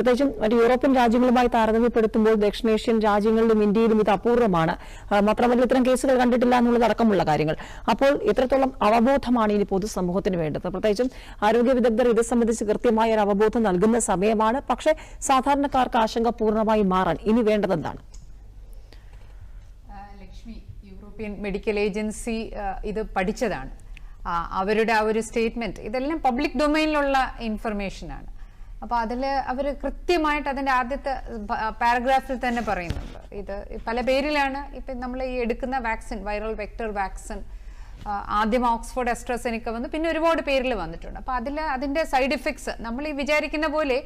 പ്രത്യേകിച്ചും മറ്റ് യൂറോപ്യൻ രാജ്യങ്ങളുമായി താരതമ്യപ്പെടുത്തുമ്പോൾ ദക്ഷിണേഷ്യൻ രാജ്യങ്ങളിലും ഇന്ത്യയിലും ഇത് അപൂർവമാണ്. മാത്രമല്ല ഇത്തരം കേസുകൾ കണ്ടിട്ടില്ല എന്നുള്ളത് അടക്കമുള്ള കാര്യങ്ങൾ. അപ്പോൾ ഇത്രത്തോളം അവബോധമാണ് ഇനി പൊതുസമൂഹത്തിന് വേണ്ടത്. പ്രത്യേകിച്ചും ആരോഗ്യ വിദഗ്ധർ ഇത് സംബന്ധിച്ച് കൃത്യമായ ഒരു അവബോധം നൽകുന്ന സമയമാണ്. പക്ഷേ സാധാരണക്കാർക്ക് ആശങ്ക പൂർണമായി മാറാൻ ഇനി വേണ്ടതെന്താണ്? ലക്ഷ്മി യൂറോപ്യൻ മെഡിക്കൽ ഏജൻസി ഇത് പഠിച്ചതാണ്. അവരുടെ ആ ഒരു സ്റ്റേറ്റ്മെന്റ് ഇതെല്ലാം പബ്ലിക് ഡൊമൈനിലുള്ള ഇൻഫർമേഷനാണ്. അപ്പോൾ അതിൽ അവർ കൃത്യമായിട്ട് അതിന്റെ ആദ്യത്തെ പാരഗ്രാഫിൽ തന്നെ പറയുന്നുണ്ട്. ഇത് പല പേരിലാണ് ഇപ്പൊ നമ്മൾ ഈ എടുക്കുന്ന വാക്സിൻ വൈറൽ വെക്ടർ വാക്സിൻ ആദ്യം ഓക്സ്ഫോർഡ് എസ്ട്രസെനിക്ക വന്നു പിന്നെ ഒരുപാട് പേരിൽ വന്നിട്ടുണ്ട്. അപ്പോൾ അതിൽ അതിന്റെ സൈഡ് ഇഫക്ട്സ് നമ്മൾ ഈ വിചാരിക്കുന്ന പോലെ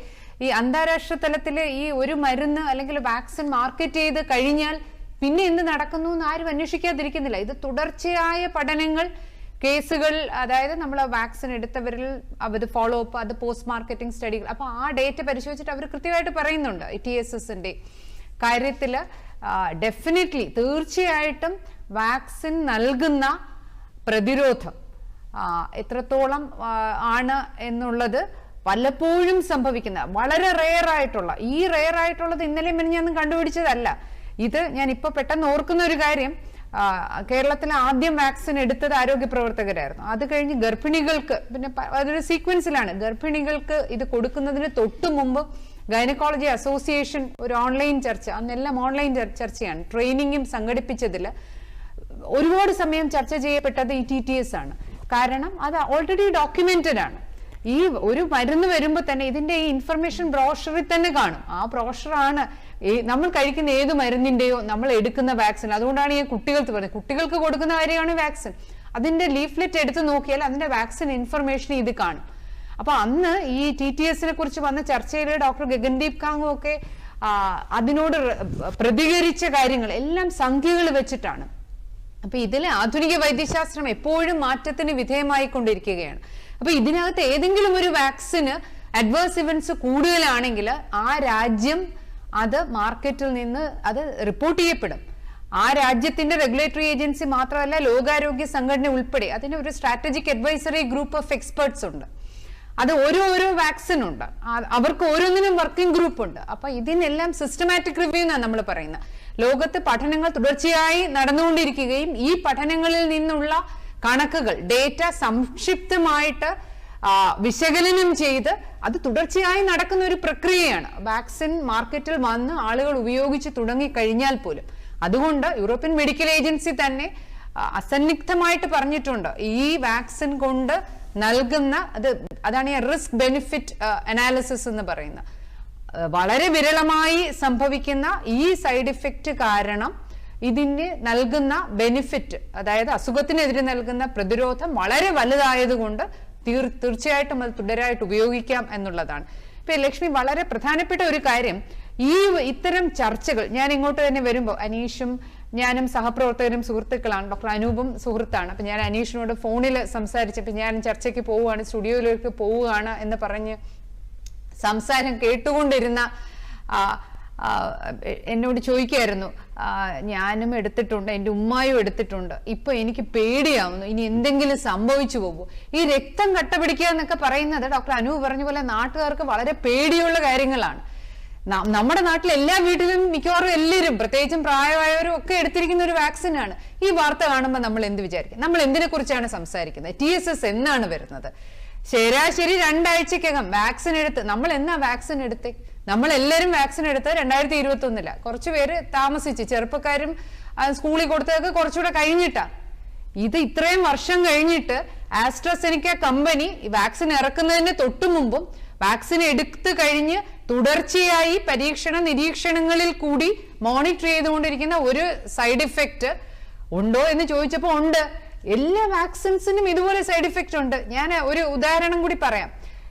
ഈ അന്താരാഷ്ട്ര തലത്തിൽ ഈ ഒരു മരുന്ന് അല്ലെങ്കിൽ വാക്സിൻ മാർക്കറ്റ് ചെയ്ത് കഴിഞ്ഞാൽ പിന്നെ എന്ത് നടക്കുന്നു എന്ന് ആരും അന്വേഷിക്കാതിരിക്കുന്നില്ല. ഇത് തുടർച്ചയായ പഠനങ്ങൾ കേസുകൾ അതായത് നമ്മൾ വാക്സിൻ എടുത്തവരിൽ അവർ ഫോളോ അപ്പ് അത് പോസ്റ്റ് മാർക്കറ്റിംഗ് സ്റ്റഡികൾ അപ്പോൾ ആ ഡേറ്റ പരിശോധിച്ചിട്ട് അവർ കൃത്യമായിട്ട് പറയുന്നുണ്ട് ടി എസ് എസിന്റെ കാര്യത്തിൽ ഡെഫിനറ്റ്ലി തീർച്ചയായിട്ടും വാക്സിൻ നൽകുന്ന പ്രതിരോധം എത്രത്തോളം ആണ് എന്നുള്ളത് പലപ്പോഴും സംഭവിക്കുന്ന വളരെ റെയർ ആയിട്ടുള്ള ഈ റെയർ ആയിട്ടുള്ളത് ഇന്നലെ മിനിഞ്ഞാന്നും കണ്ടുപിടിച്ചതല്ല. ഇത് ഞാൻ ഇപ്പൊ പെട്ടെന്ന് ഓർക്കുന്ന ഒരു കാര്യം കേരളത്തിൽ ആദ്യം വാക്സിൻ എടുത്തത് ആരോഗ്യ പ്രവർത്തകരായിരുന്നു. അത് കഴിഞ്ഞ് ഗർഭിണികൾക്ക് പിന്നെ അതൊരു സീക്വൻസിലാണ്. ഗർഭിണികൾക്ക് ഇത് കൊടുക്കുന്നതിന് തൊട്ടു മുമ്പ് ഗൈനക്കോളജി അസോസിയേഷൻ ഒരു ഓൺലൈൻ ചർച്ച അന്നെല്ലാം ഓൺലൈൻ ചർച്ചയാണ്. ട്രെയിനിങ്ങും സംഘടിപ്പിച്ചതിൽ ഒരുപാട് സമയം ചർച്ച ചെയ്യപ്പെട്ടത് ഈ ടി ടി എസ് ആണ്. കാരണം അത് ഓൾറെഡി ഡോക്യുമെന്റഡ് ആണ്. ഈ ഒരു മരുന്ന് വരുമ്പോൾ തന്നെ ഇതിന്റെ ഈ ഇൻഫർമേഷൻ ബ്രോഷറിൽ തന്നെ കാണും. ആ ബ്രോഷറാണ് ഈ നമ്മൾ കഴിക്കുന്ന ഏത് മരുന്നിന്റെയോ നമ്മൾ എടുക്കുന്ന വാക്സിൻ. അതുകൊണ്ടാണ് ഈ കുട്ടികൾക്ക് പറയുന്നത് കുട്ടികൾക്ക് കൊടുക്കുന്ന കാര്യമാണ് വാക്സിൻ? അതിന്റെ ലീഫ്ലെറ്റ് എടുത്ത് നോക്കിയാൽ അതിന്റെ വാക്സിൻ ഇൻഫർമേഷൻ ഇത് കാണും. അപ്പൊ അന്ന് ഈ ടി ടി എസിനെ കുറിച്ച് വന്ന ചർച്ചയിൽ ഡോക്ടർ ഗഗൻദീപ് കാങ്ങും ഒക്കെ അതിനോട് പ്രതികരിച്ച കാര്യങ്ങൾ എല്ലാം സംഖ്യകൾ വെച്ചിട്ടാണ്. അപ്പൊ ഇതിലെ ആധുനിക വൈദ്യശാസ്ത്രം എപ്പോഴും മാറ്റത്തിന് വിധേയമായിക്കൊണ്ടിരിക്കുകയാണ്. അപ്പൊ ഇതിനകത്ത് ഏതെങ്കിലും ഒരു വാക്സിന് അഡ്വേഴ്സ് ഇവന്റ്സ് കൂടുതലാണെങ്കിൽ ആ രാജ്യം അത് മാർക്കറ്റിൽ നിന്ന് അത് റിപ്പോർട്ട് ചെയ്യപ്പെടും. ആ രാജ്യത്തിന്റെ റെഗുലേറ്ററി ഏജൻസി മാത്രമല്ല ലോകാരോഗ്യ സംഘടന ഉൾപ്പെടെ അതിന് ഒരു strategic advisory group of experts ഉണ്ട്. അത് ഓരോ ഓരോ വാക്സിൻ ഉണ്ട്. അവർക്ക് ഓരോന്നിനും വർക്കിംഗ് ഗ്രൂപ്പ് ഉണ്ട്. അപ്പൊ ഇതിനെല്ലാം സിസ്റ്റമാറ്റിക് റിവ്യൂ എന്നാണ് നമ്മൾ പറയുന്നത്. ലോകത്ത് പഠനങ്ങൾ തുടർച്ചയായി നടന്നുകൊണ്ടിരിക്കുകയും ഈ പഠനങ്ങളിൽ നിന്നുള്ള കണക്കുകൾ ഡേറ്റ സംക്ഷിപ്തമായിട്ട് വിശകലനം ചെയ്ത് അത് തുടർച്ചയായി നടക്കുന്ന ഒരു പ്രക്രിയയാണ്. വാക്സിൻ മാർക്കറ്റിൽ വന്ന് ആളുകൾ ഉപയോഗിച്ച് തുടങ്ങി കഴിഞ്ഞാൽ പോലും. അതുകൊണ്ട് യൂറോപ്യൻ മെഡിക്കൽ ഏജൻസി തന്നെ അസന്നിഗ്ധമായിട്ട് പറഞ്ഞിട്ടുണ്ട്. ഈ വാക്സിൻ കൊണ്ട് നൽകുന്ന അത് അതാണ് ഈ റിസ്ക് ബെനിഫിറ്റ് അനാലിസിസ് എന്ന് പറയുന്നത്. വളരെ വിരളമായി സംഭവിക്കുന്ന ഈ സൈഡ് ഇഫക്റ്റ് കാരണം ഇതിന് നൽകുന്ന ബെനിഫിറ്റ് അതായത് അസുഖത്തിനെതിരെ നൽകുന്ന പ്രതിരോധം വളരെ വലുതായതുകൊണ്ട് തീർച്ചയായിട്ടും അത് തുടരായിട്ട് ഉപയോഗിക്കാം എന്നുള്ളതാണ്. ഇപ്പൊ ലക്ഷ്മി വളരെ പ്രധാനപ്പെട്ട ഒരു കാര്യം ഈ ഇത്തരം ചർച്ചകൾ ഞാൻ ഇങ്ങോട്ട് തന്നെ വരുമ്പോൾ അനീഷും ഞാനും സഹപ്രവർത്തകരും സുഹൃത്തുക്കളാണ് ഡോക്ടർ അനൂപും സുഹൃത്താണ്. അപ്പൊ ഞാൻ അനീഷിനോട് ഫോണിൽ സംസാരിച്ചപ്പോൾ ഞാൻ ചർച്ചയ്ക്ക് പോവുകയാണ് സ്റ്റുഡിയോയിലേക്ക് പോവുകയാണ് എന്ന് പറഞ്ഞ് സംസാരം കേട്ടുകൊണ്ടിരുന്ന എന്നോട് ചോദിക്കായിരുന്നു. ഞാനും എടുത്തിട്ടുണ്ട് എന്റെ ഉമ്മായും എടുത്തിട്ടുണ്ട്. ഇപ്പൊ എനിക്ക് പേടിയാവുന്നു. ഇനി എന്തെങ്കിലും സംഭവിച്ചു പോകുമോ ഈ രക്തം കട്ടപിടിക്കുക എന്നൊക്കെ പറയുന്നത് ഡോക്ടർ അനു പറഞ്ഞ പോലെ നാട്ടുകാർക്ക് വളരെ പേടിയുള്ള കാര്യങ്ങളാണ്. നമ്മുടെ നാട്ടിൽ എല്ലാ വീട്ടിലും മിക്കവാറും എല്ലാവരും പ്രത്യേകിച്ചും പ്രായമായവരും ഒക്കെ എടുത്തിരിക്കുന്ന ഒരു വാക്സിൻ ആണ്. ഈ വാർത്ത കാണുമ്പോൾ നമ്മൾ എന്ത് വിചാരിക്കും? നമ്മൾ എന്തിനെ കുറിച്ചാണ് സംസാരിക്കുന്നത്? ടി എസ് എസ് എന്നാണ് വരുന്നത്? ശരാശരി രണ്ടാഴ്ചക്കകം വാക്സിൻ എടുത്ത് നമ്മൾ എന്നാ വാക്സിൻ എടുത്തേ? നമ്മൾ എല്ലാവരും വാക്സിൻ എടുത്ത് രണ്ടായിരത്തി ഇരുപത്തി ഒന്നില്ല കുറച്ച് പേര് താമസിച്ച് ചെറുപ്പക്കാരും സ്കൂളിൽ കൊടുത്തതൊക്കെ കുറച്ചുകൂടെ കഴിഞ്ഞിട്ടാ. ഇത് ഇത്രയും വർഷം കഴിഞ്ഞിട്ട് ആസ്ട്രസെനിക്ക കമ്പനി വാക്സിൻ ഇറക്കുന്നതിന് തൊട്ടു മുമ്പും വാക്സിൻ എടുത്തു കഴിഞ്ഞ് തുടർച്ചയായി പരീക്ഷണ നിരീക്ഷണങ്ങളിൽ കൂടി മോണിറ്റർ ചെയ്തുകൊണ്ടിരിക്കുന്ന ഒരു സൈഡ് ഇഫക്റ്റ് ഉണ്ടോ എന്ന് ചോദിച്ചപ്പോൾ ഉണ്ട്. എല്ലാ വാക്സിൻസിനും ഇതുപോലെ സൈഡ് ഇഫക്റ്റ് ഉണ്ട്. ഞാൻ ഒരു ഉദാഹരണം കൂടി പറയാം.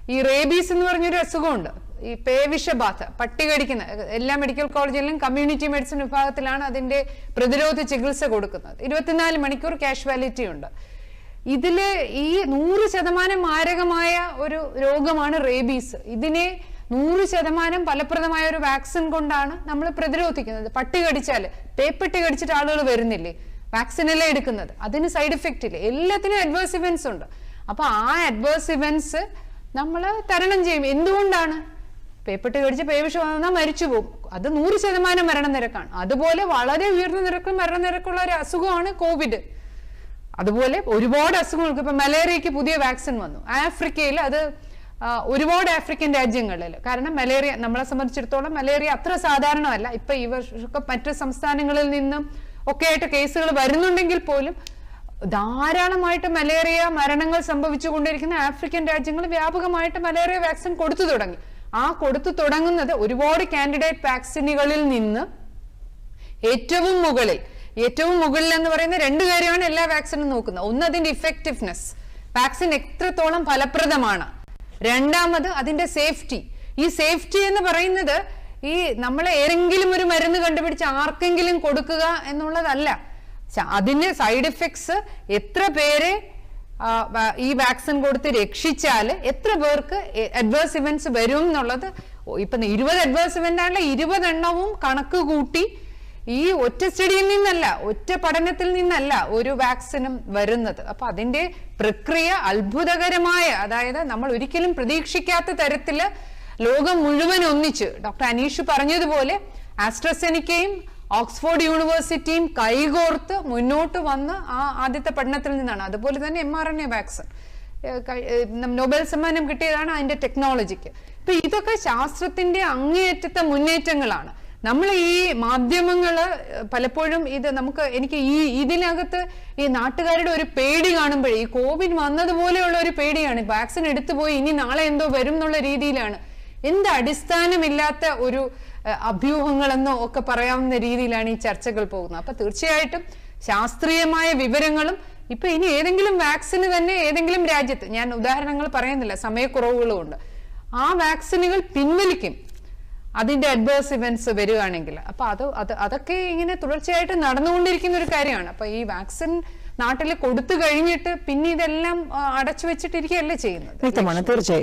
ഈ റേബീസ് എന്ന് പറഞ്ഞൊരു അസുഖമുണ്ട്. ഈ പേവിഷബാധ പട്ടി കടിക്കുന്ന എല്ലാ മെഡിക്കൽ കോളേജിലും കമ്മ്യൂണിറ്റി മെഡിസിൻ വിഭാഗത്തിലാണ് അതിന്റെ പ്രതിരോധ ചികിത്സ കൊടുക്കുന്നത്. ഇരുപത്തിനാല് മണിക്കൂർ കാഷ്വാലിറ്റി ഉണ്ട്. ഇതിൽ ഈ നൂറ് ശതമാനം മാരകമായ ഒരു രോഗമാണ് റേബീസ് ഇതിനെ നൂറ് ശതമാനം ഫലപ്രദമായ ഒരു വാക്സിൻ കൊണ്ടാണ് നമ്മൾ പ്രതിരോധിക്കുന്നത്. പട്ടി കടിച്ചാൽ പേപ്പട്ടി കടിച്ചിട്ട് ആളുകൾ വരുന്നില്ലേ? വാക്സിൻ അല്ലേ എടുക്കുന്നത്? അതിന് സൈഡ് എഫക്റ്റ് ഇല്ലേ? എല്ലാത്തിനും അഡ്വേഴ്സ് ഇവൻസ് ഉണ്ട്. അപ്പൊ ആ അഡ്വേഴ്സ് ഇവൻസ് നമ്മൾ തരണം ചെയ്യും. എന്തുകൊണ്ടാണ്? പേപ്പട്ട് കടിച്ച് പേവിഷ് വന്നാൽ മരിച്ചു പോകും അത് നൂറ് ശതമാനം മരണനിരക്കാണ്. അതുപോലെ വളരെ ഉയർന്ന നിരക്ക് മരണനിരക്കുള്ള ഒരു അസുഖമാണ് കോവിഡ്. അതുപോലെ ഒരുപാട് അസുഖങ്ങൾക്ക് ഇപ്പൊ മലേറിയക്ക് പുതിയ വാക്സിൻ വന്നു. ആഫ്രിക്കയിൽ അത് ഒരുപാട് ആഫ്രിക്കൻ രാജ്യങ്ങളിൽ. കാരണം മലേറിയ നമ്മളെ സംബന്ധിച്ചിടത്തോളം മലേറിയ അത്ര സാധാരണമല്ല. ഇപ്പൊ ഈ വർഷമൊക്കെ മറ്റ് സംസ്ഥാനങ്ങളിൽ നിന്നും ഒക്കെ ആയിട്ട് കേസുകൾ വരുന്നുണ്ടെങ്കിൽ പോലും ധാരാളമായിട്ട് മലേറിയ മരണങ്ങൾ സംഭവിച്ചുകൊണ്ടിരിക്കുന്ന ആഫ്രിക്കൻ രാജ്യങ്ങൾ വ്യാപകമായിട്ട് മലേറിയ വാക്സിൻ കൊടുത്തു തുടങ്ങി. ആ കൊടുത്തു തുടങ്ങുന്നത് ഒരുപാട് കാൻഡിഡേറ്റ് വാക്സിനുകളിൽ നിന്ന് ഏറ്റവും മുകളിൽ ഏറ്റവും മുകളിൽ എന്ന് പറയുന്ന രണ്ട് കാര്യമാണ് എല്ലാ വാക്സിനും നോക്കുന്നത്. ഒന്ന് അതിന്റെ ഇഫക്റ്റീവ്നെസ് വാക്സിൻ എത്രത്തോളം ഫലപ്രദമാണ്. രണ്ടാമത് അതിന്റെ സേഫ്റ്റി ഈ സേഫ്റ്റി എന്ന് പറയുന്നത് ഈ നമ്മൾ ഏതെങ്കിലും ഒരു മരുന്ന് കണ്ടുപിടിച്ച് ആർക്കെങ്കിലും കൊടുക്കുക എന്നുള്ളതല്ല. അതിന്റെ സൈഡ് ഇഫക്ട്സ് എത്ര പേരെ ഈ വാക്സിൻ കൊടുത്ത് രക്ഷിച്ചാൽ എത്ര പേർക്ക് അഡ്വേഴ്സ് ഇവന്റ്സ് വരും എന്നുള്ളത്? ഇപ്പൊ ഇരുപത് അഡ്വേഴ്സ് ഇവന്റ് ആണല്ലോ ഇരുപതെണ്ണവും കണക്ക് കൂട്ടി ഈ ഒറ്റ സ്റ്റഡിയിൽ നിന്നല്ല ഒറ്റ പഠനത്തിൽ നിന്നല്ല ഒരു വാക്സിനും വരുന്നത്. അപ്പൊ അതിന്റെ പ്രക്രിയ അത്ഭുതകരമായ അതായത് നമ്മൾ ഒരിക്കലും പ്രതീക്ഷിക്കാത്ത തരത്തിൽ ലോകം മുഴുവൻ ഒന്നിച്ച്. ഡോക്ടർ അനീഷ് പറഞ്ഞതുപോലെ ആസ്ട്രസെനിക്കയും ഓക്സ്ഫോർഡ് യൂണിവേഴ്സിറ്റിയും കൈകോർത്ത് മുന്നോട്ട് വന്ന് ആ ആദ്യത്തെ പഠനത്തിൽ നിന്നാണ്. അതുപോലെ തന്നെ M R N A vaccine Nobel സമ്മാനം കിട്ടിയതാണ് അതിന്റെ ടെക്നോളജിക്ക് ഇപ്പൊ ഇതൊക്കെ ശാസ്ത്രത്തിന്റെ അങ്ങേയറ്റത്തെ മുന്നേറ്റങ്ങളാണ്. നമ്മൾ ഈ മാധ്യമങ്ങൾ പലപ്പോഴും ഇത് നമുക്ക് എനിക്ക് ഈ ഇതിനകത്ത് ഈ നാട്ടുകാരുടെ ഒരു പേടി കാണുമ്പോഴേ ഈ കോവിഡ് വന്നതുപോലെയുള്ള ഒരു പേടിയാണ്. വാക്സിൻ എടുത്തു പോയി ഇനി നാളെ എന്തോ വരും എന്നുള്ള രീതിയിലാണ്. എന്ത് അടിസ്ഥാനമില്ലാത്ത ഒരു അഭ്യൂഹങ്ങളെന്നോ ഒക്കെ പറയാവുന്ന രീതിയിലാണ് ഈ ചർച്ചകൾ പോകുന്നത്. അപ്പൊ തീർച്ചയായിട്ടും ശാസ്ത്രീയമായ വിവരങ്ങളും ഇപ്പൊ ഇനി ഏതെങ്കിലും വാക്സിന് തന്നെ ഏതെങ്കിലും രാജ്യത്ത് ഞാൻ ഉദാഹരണങ്ങൾ പറയുന്നില്ല സമയക്കുറവുകളും ഉണ്ട്. ആ വാക്സിനുകൾ പിൻവലിക്കും. അതിന്റെ അഡ്വേഴ്സ് ഇവന്റ്സ് വരികയാണെങ്കിൽ അപ്പൊ അത് അത് അതൊക്കെ ഇങ്ങനെ തുടർച്ചയായിട്ട് നടന്നുകൊണ്ടിരിക്കുന്ന ഒരു കാര്യമാണ്. അപ്പൊ ഈ വാക്സിൻ നാട്ടിൽ കൊടുത്തു കഴിഞ്ഞിട്ട് പിന്നെ ഇതെല്ലാം അടച്ചു വെച്ചിട്ടിരിക്കുകയല്ലേ ചെയ്യുന്നത്? തീർച്ചയായും.